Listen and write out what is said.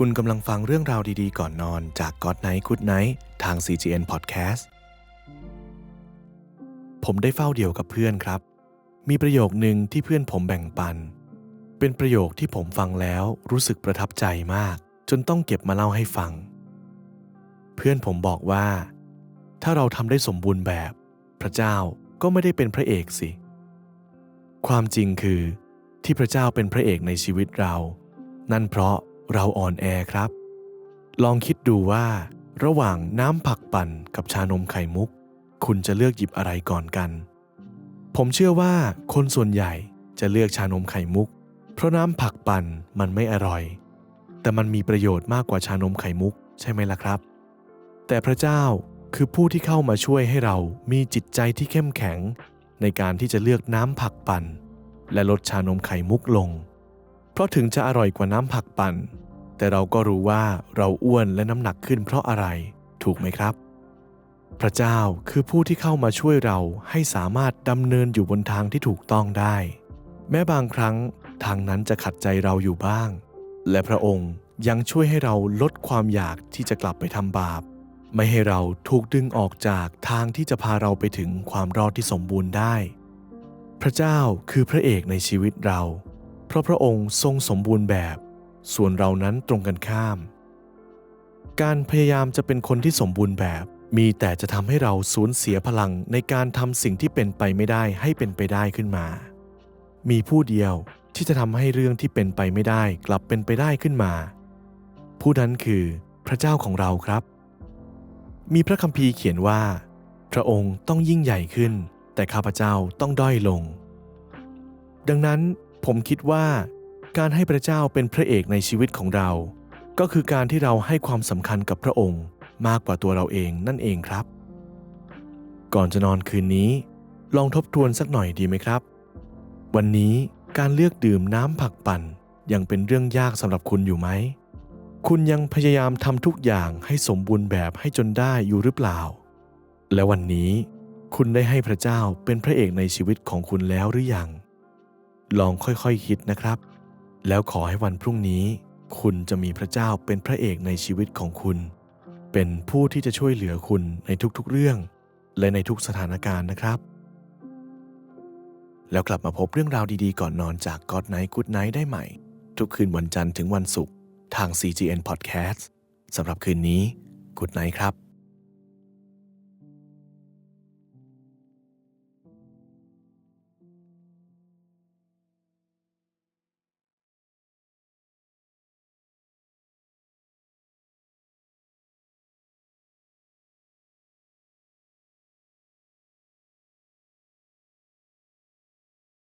คุณกำลังฟังเรื่องราวดีๆ ก่อนนอนจาก God Night Good Night ทาง CGN Podcast ผมได้เฝ้าเดี่ยวกับเพื่อนครับ มีประโยคหนึ่งที่เพื่อนผมแบ่งปัน เป็นประโยคที่ผมฟังแล้วรู้สึกประทับใจมาก จนต้องเก็บมาเล่าให้ฟัง เพื่อนผมบอกว่า ถ้าเราทำได้สมบูรณ์แบบ พระเจ้าก็ไม่ได้เป็นพระเอกสิ ความจริงคือ ที่พระเจ้าเป็นพระเอกในชีวิตเรา นั่นเพราะ เราอ่อนแอครับ ลองคิดดูว่า ระหว่างน้ำผักปั่นกับชานมไข่มุก คุณจะเลือกหยิบอะไรก่อนกัน ผมเชื่อว่าคนส่วนใหญ่จะเลือกชานมไข่มุก เพราะน้ำผักปั่นมันไม่อร่อย แต่มันมีประโยชน์มากกว่าชานมไข่มุกใช่ไหมล่ะครับ แต่พระเจ้าคือผู้ที่เข้ามาช่วยให้เรามีจิตใจที่เข้มแข็ง ในการที่จะเลือกน้ำผักปั่น และลดชานมไข่มุกลง เพราะถึงจะอร่อยกว่าน้ำผักปั่น แต่เราก็รู้ว่าเราอ้วนและน้ำหนักขึ้นเพราะอะไร ถูกไหมครับ พระเจ้าคือผู้ที่เข้ามาช่วยเราให้สามารถดำเนินอยู่บนทางที่ถูกต้องได้ แม้บางครั้งทางนั้นจะขัดใจเราอยู่บ้าง และพระองค์ยังช่วยให้เราลดความอยากที่จะกลับไปทำบาป ไม่ให้เราถูกดึงออกจากทางที่จะพาเราไปถึงความรอดที่สมบูรณ์ได้ พระเจ้าคือพระเอกในชีวิตเรา ราะพระองค์ทรงสมบูรณ์แบบ ส่วนเรานั้นตรงกันข้าม การพยายามจะเป็นคนที่สมบูรณ์แบบ มีแต่จะทำให้เราสูญเสียพลังในการทำสิ่งที่เป็นไปไม่ได้ให้เป็นไปได้ขึ้นมา มีผู้เดียวที่จะทำให้เรื่องที่เป็นไปไม่ได้กลับเป็นไปได้ขึ้นมา ผู้นั้นคือพระเจ้าของเราครับ มีพระคัมภีร์เขียนว่า พระองค์ต้องยิ่งใหญ่ขึ้น แต่ข้าพเจ้าต้องด้อยลง ดังนั้น ผมคิดว่าการให้พระเจ้าเป็นพระเอกในชีวิตของเรา ก็คือการที่เราให้ความสำคัญกับพระองค์มากกว่าตัวเราเองนั่นเองครับ ก่อนจะนอนคืนนี้ ลองทบทวนสักหน่อยดีไหมครับ วันนี้การเลือกดื่มน้ำผักปั่นยังเป็นเรื่องยากสำหรับคุณอยู่ไหม คุณยังพยายามทำทุกอย่างให้สมบูรณ์แบบให้จนได้อยู่หรือเปล่า และวันนี้คุณได้ให้พระเจ้าเป็นพระเอกในชีวิตของคุณแล้วหรือยัง ลองค่อยๆคคิดนะครับ แล้วขอให้วันพรุ่งนี้ คุณจะมีพระเจ้าเป็นพระเอกในชีวิตของคุณ เป็นผู้ที่จะช่วยเหลือคุณในทุกๆเรื่อง และในทุกสถานการณ์นะครับ แล้วกลับมาพบเรื่องราวดีๆ ก่อนนอนจาก God Night Good Night ได้ใหม่ ทุกคืนวันจันทร์ถึงวันศุกร์ทาง CGN Podcast สำหรับคืนนี้ Good Night ครับ